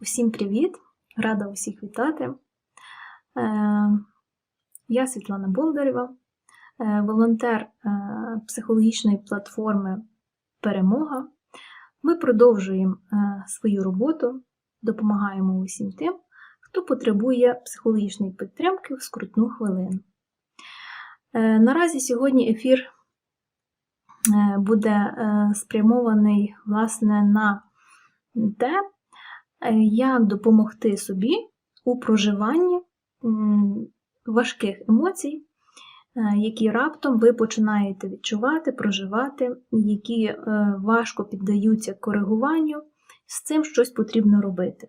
Усім привіт! Рада усіх вітати. Е, Я Світлана Болдарєва, е, волонтер е, психологічної платформи Перемога. Ми продовжуємо свою роботу, допомагаємо усім тим, хто потребує психологічної підтримки в скрутну хвилину. Наразі сьогодні ефір буде спрямований власне на те, як допомогти собі у проживанні важких емоцій, е, які раптом ви починаєте відчувати, проживати, які е, важко піддаються коригуванню, з цим щось потрібно робити.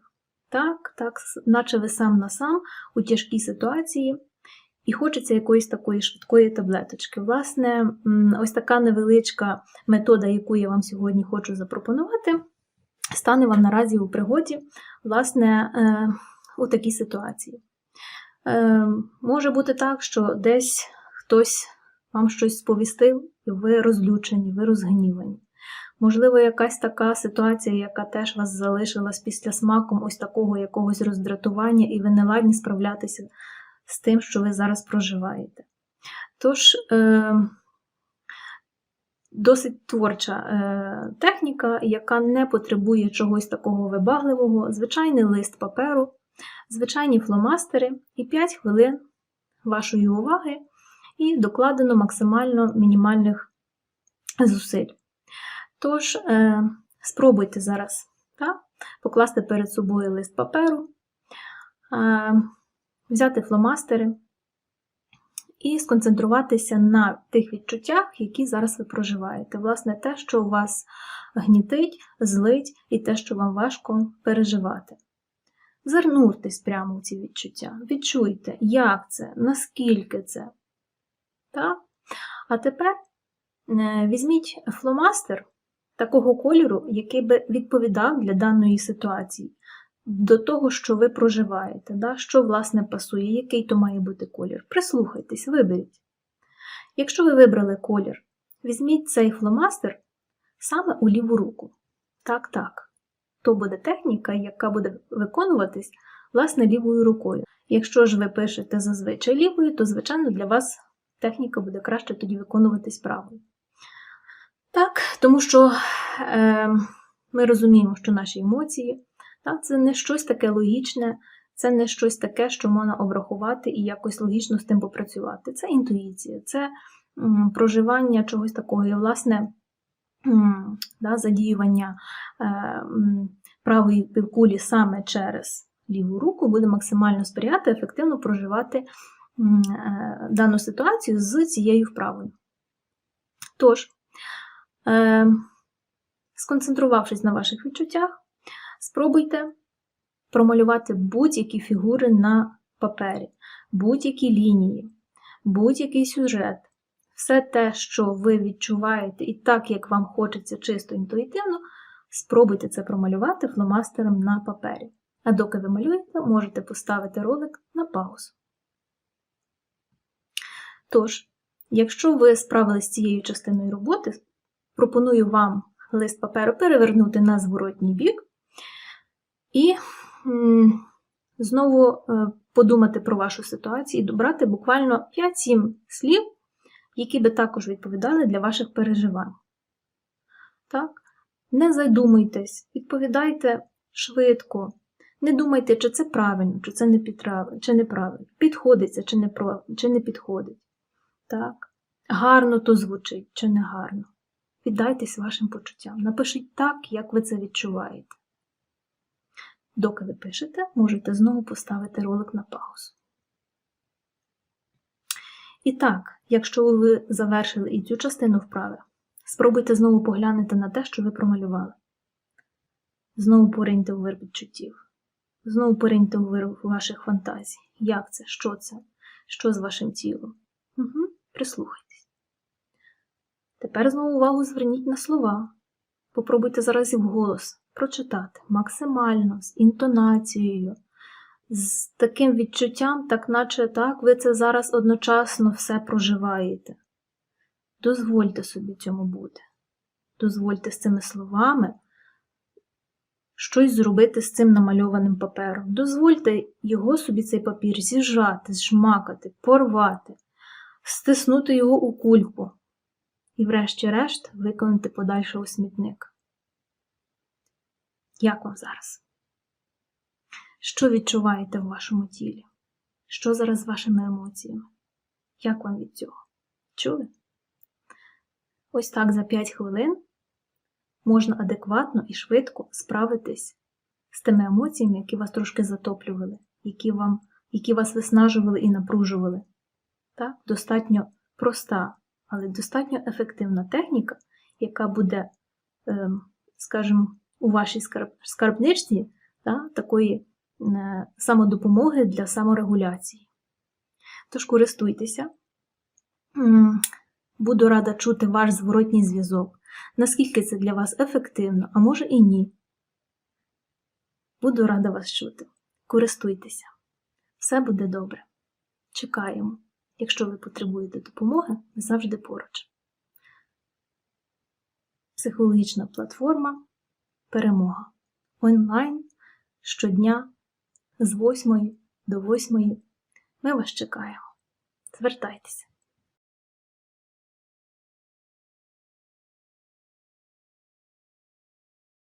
Так, так, наче ви сам на сам у тяжкій ситуації, і хочеться якоїсь такої швидкої таблеточки. Власне, ось така невеличка метода, яку я вам сьогодні хочу запропонувати, стане вам наразі у пригоді, власне, е, у такій ситуації. Е, Може бути так, що десь хтось вам щось сповістив, і ви розлючені, ви розгнівані. Можливо, якась така ситуація, яка теж вас залишилась після смаком ось такого якогось роздратування, і ви не ладні справлятися з тим, що ви зараз проживаєте. Тож, е, досить творча е, техніка, яка не потребує чогось такого вибагливого, звичайний лист паперу, звичайні фломастери і 5 хвилин вашої уваги і докладено максимально мінімальних зусиль. Тож, е, спробуйте зараз так, покласти перед собою лист паперу, е, взяти фломастери і сконцентруватися на тих відчуттях, які зараз ви проживаєте. Власне, те, що вас гнітить, злить, і те, що вам важко переживати. Зернуртесь прямо в ці відчуття. Відчуйте, як це, наскільки це. Так? А тепер е, візьміть фломастер такого кольору, який би відповідав для даної ситуації, до того, що ви проживаєте, да? що, власне, пасує, який то має бути колір. Прислухайтесь, виберіть. Якщо ви вибрали колір, візьміть цей фломастер саме у ліву руку. Так, так. То буде техніка, яка буде виконуватись власне лівою рукою. Якщо ж ви пишете зазвичай лівою, то, звичайно, для вас техніка буде краще тоді виконуватись правою. Так, тому що е, ми розуміємо, що наші емоції так, це не щось таке логічне, це не щось таке, що можна обрахувати і якось логічно з тим попрацювати. Це інтуїція, це проживання чогось такого, і, власне, да, задіювання е, правої півкулі саме через ліву руку буде максимально сприяти ефективно проживати е, дану ситуацію з цією вправою. Тож, е, сконцентрувавшись на ваших відчуттях, спробуйте промалювати будь-які фігури на папері, будь-які лінії, будь-який сюжет. Все те, що ви відчуваєте, і так, як вам хочеться чисто інтуїтивно, спробуйте це промалювати фломастером на папері. А доки ви малюєте, можете поставити ролик на паузу. Тож, якщо ви справилися з цією частиною роботи, пропоную вам лист паперу перевернути на зворотній бік і знову е, подумати про вашу ситуацію і добрати буквально 5-7 слів, які би також відповідали для ваших переживань. Так? Не задумуйтесь, відповідайте швидко. Не думайте, чи це правильно, чи це не чи неправильно, підходить це чи не, чи не підходить. Так? Гарно то звучить, чи не гарно. Віддайтесь вашим почуттям. Напишіть так, як ви це відчуваєте. Доки ви пишете, можете знову поставити ролик на паузу. І так, якщо ви завершили і цю частину вправи, спробуйте знову поглянути на те, що ви промалювали. Знову пориньте у вир відчуттів. Знову пориньте у вир ваших фантазій. Як це? Що це? Що з вашим тілом? Угу. Прислухайтесь. Тепер знову увагу зверніть на слова. Попробуйте зараз і вголос прочитати максимально, з інтонацією, з таким відчуттям, так наче так, ви це зараз одночасно все проживаєте. Дозвольте собі цьому бути. Дозвольте з цими словами щось зробити з цим намальованим папером. Дозвольте його собі цей папір зіжати, зжмакати, порвати, стиснути його у кульку і, врешті-решт, виконати подальше у смітник. Як вам зараз? Що відчуваєте в вашому тілі? Що зараз з вашими емоціями? Як вам від цього? Чули? Ось так за 5 хвилин можна адекватно і швидко справитись з тими емоціями, які вас трошки затоплювали, які, вам, які вас виснажували і напружували. Так? Достатньо проста, але достатньо ефективна техніка, яка буде, ем, скажімо, у вашій скарб, скарбничці та, такої е, самодопомоги для саморегуляції. Тож користуйтеся. Буду рада чути ваш зворотній зв'язок, наскільки це для вас ефективно, а може і ні. Буду рада вас чути. Користуйтеся. Все буде добре. Чекаємо. Якщо ви потребуєте допомоги, ми завжди поруч. Психологічна платформа Перемога. Онлайн щодня з 8 до 8. Ми вас чекаємо. Звертайтеся.